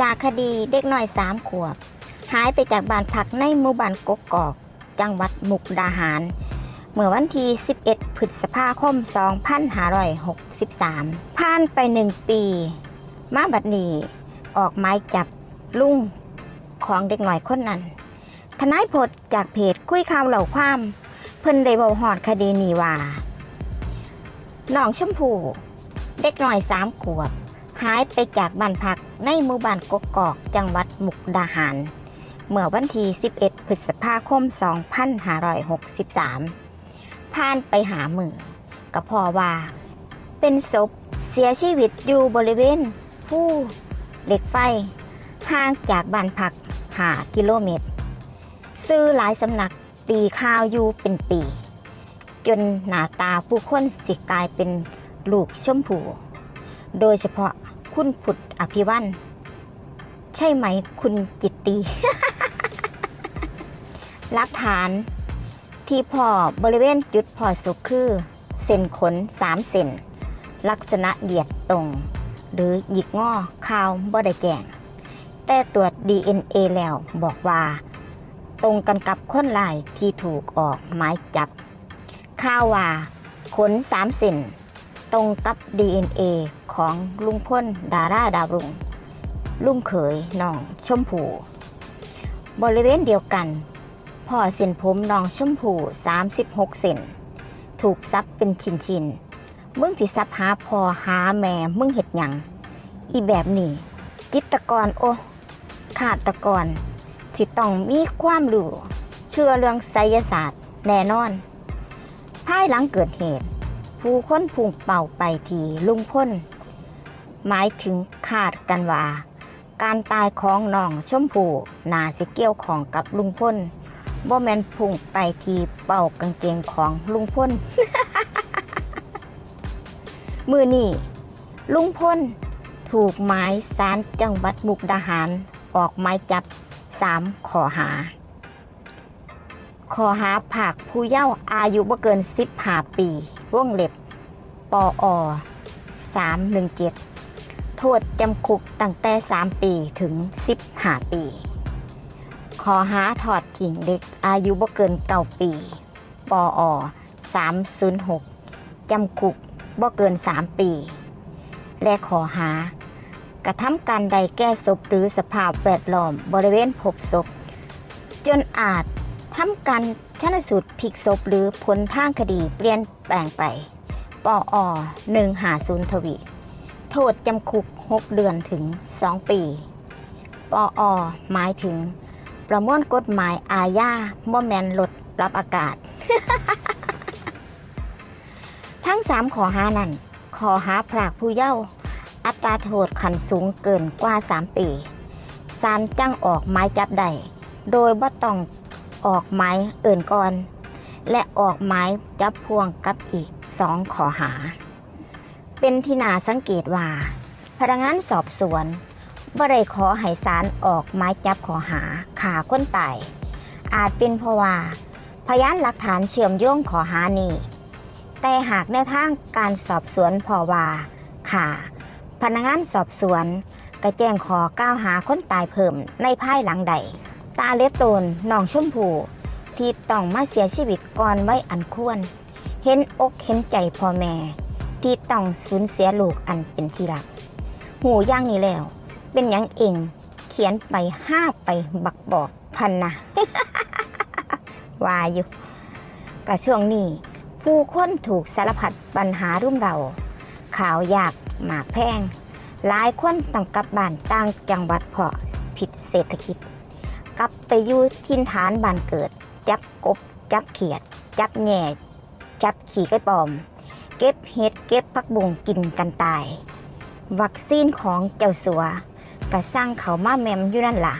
จากคดีเด็กน้อยสามขวบ หายไปจากบ้านพักในหมู่บ้านกกอก จังหวัดมุกดาหาร เมื่อวันที่ 11 พฤษภาคม 2563 ผ่านไปหนึ่งปี มาบัดนี้ออกหมายจับลุงของเด็กหน่อยคนนั้น ทนายพดจากเพจคุยข่าวเหล่าความ เพิ่นได้เบาหอดคดีนีว่าน้องชมพู่เด็กน้อยสามขวบ หายไปจากบ้านพักในหมู่บ้านกกอกจังหวัดมุกดาหาร เมื่อวันที่ 11 พฤษภาคม 2563 ผ่านไปหามือก็พอว่า เป็นศพเสียชีวิตอยู่บริเวณผู้เหล็กไฟห่างจากบ้านพักหากิโลเมตร ซื้อหลายสำนักตีข้าวอยู่เป็นปี จนหน้าตาผู้คนสิกลายเป็นลูกชมพู โดยเฉพาะ คุณผุดอภิวัน ใช่ไหมคุณจิตตีหลักฐานที่พ่อบริเวณจุดพอสุขคือเส้นขนสามเส้นลักษณะเหยียดตรง หรือหยิกงอข่าวบ่ได้แจงแต่ตรวจ DNA แล้วบอกว่า ตรงกันกับคนลายที่ถูกออกหมายจับข่าวว่าขนสามเส้น ตรงกับ DNA ของลุงพ้นดาราดาวรุงลุงเขยน้องชมพูบริเวณเดียวกันพ่อเส้นผมน้องชมพู 36 เส้นถูกซับเป็นชิ้นๆมึงสิซับหาพอหาแม่มึงเห็ดหยัง อีแบบนี้ จิตรกรโอขาดตะกรสิต้องมีความรู้เชื่อเรื่องไสยศาสตร์แน่นอน ภายหลังเกิดเหตุ ผู้คนพุ่งเป่าไปทีลุงพ้น หมายถึงคาดกันว่า การตายของน้องชมพู่นาสิเกี่ยวของกับลุงพ้นบ่แมนพุ่งไปทีเป่ากางเกงของลุงพ้น มือนี่ลุงพ้นถูกหมายสารจังหวัดมุกดาหาร ออกหมายจับสามข้อหาข้อหาผากผู้เย้าอายุบ่เกิน15ปี วงเล็บ ปออ317 โทษจำคุกตั้งแต่ 3 ปีถึง 15 ปีข้อหาถอดทิ้งเด็กอายุบ่เกิน9ปี ปออ306 จำคุกบ่เกิน 3 ปี และข้อหากระทำการใดแก้ศพหรือสภาพแวดล้อมบริเวณพบศพ จนอาจ ทำการชันสูตรพลิกศพหรือผลทางคดีเปลี่ยนแปลงไป ปออ150ทวี โทษจำคุก 6 เดือนถึง 2 ปี ปออหมายถึง ประมวลกฎหมายอาญาบ่แมนลดรับอากาศ ทั้ง 3 ขอหานั้นขอหาพรากผู้เยาว์อัตราโทษขันสูงเกินกว่า 3 ปีศาลจ้างออกหมายจับได้โดยบ่ต้อง ออกหมายเอื่นก่อน และออกหมายจับพวงกับอีกสองข้อหา เป็นที่น่าสังเกตว่า พนักงานสอบสวนบ่ได้ขอให้ศาลออกหมายจับข้อหาขาคนตายอาจเป็นเพราะว่า พยานหลักฐานเชื่อมโยงข้อหานี้แต่หากแนทางการสอบสวนพอว่าค่ะพนักงานสอบสวนก็แจ้งขอกล่าวหาคนตายเพิ่มในภายหลังใด ตาเล็บโตนน้องชมพูที่ต้องมาเสียชีวิตก่อนไว้อันควร เห็นอกเห็นใจพ่อแม่ ที่ต้องสูญเสียลูกอันเป็นที่รัก หูย่างนี้แล้ว เป็นหยังเองเขียนไปห้าไปบักบอกพันนะว่าอยู่กะช่วงนี้ผู้คนถูกสารพัดปัญหารุ่มเราข่าวยากหมากแพง หลายคนต้องกลับบ้านต่างจังหวัดเพราะผิดเศรษฐกิจ กลับไปอยู่ทินฐานบ้านเกิด จับกบ จับเขียด จับแหน่จับขี่ไก่ปลอม เก็บเห็ดเก็บผักบุงกินกันตาย วัคซีนของเจ้าสัวก็สร้างเขามาแมมอยู่นั่นล่ะ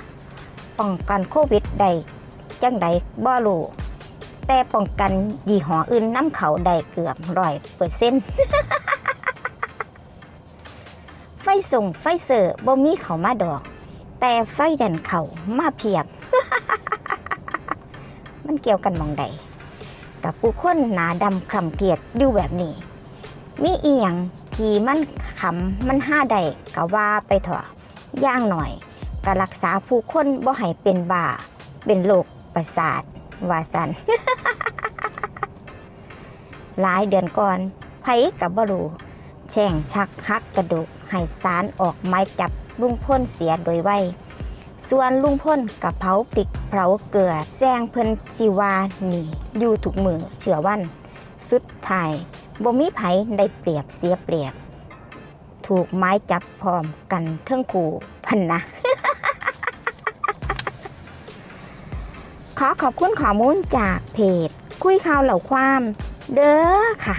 ป้องกันโควิดได้จังใดบ่รู้แต่ป้องกันยี่ห้ออื่นน้ำเขาได้เกือบร้อยเปอร์เซ็นต์ไฟส่งไฟเซอร์บ่มีเขามาดอก แต่ไฟดันเขามาเพียบ มันเกี่ยวกันมองใด กับผู้คนหนาดำคลำเกลียดอยู่แบบนี้ มีอีหยังที่มันขำมันห้าใดก็ว่าไปเถอะย่างหน่อยก็รักษาผู้คนบ่ให้เป็นบ้าเป็นโรคประสาทวาสัน หลายเดือนก่อนไผกับบรูแช่งชักฮักกระดูกให้สารออกไม้จับ ลุงพ่นเสียโดยไวส่วนลุงพ่นกับเผาปลิกเผาเกลือแซงเพิ่นสิวานีอยู่ถูกมือเชื่อวันสุดท้ายบ่มีไผได้เปรียบเสียเปรียบ ถูกไม้จับพร้อมกันเทิงคู่พันนะขอขอบคุณข้อมูลจากเพจ คุยข่าวเหล่าความ เด้อค่ะ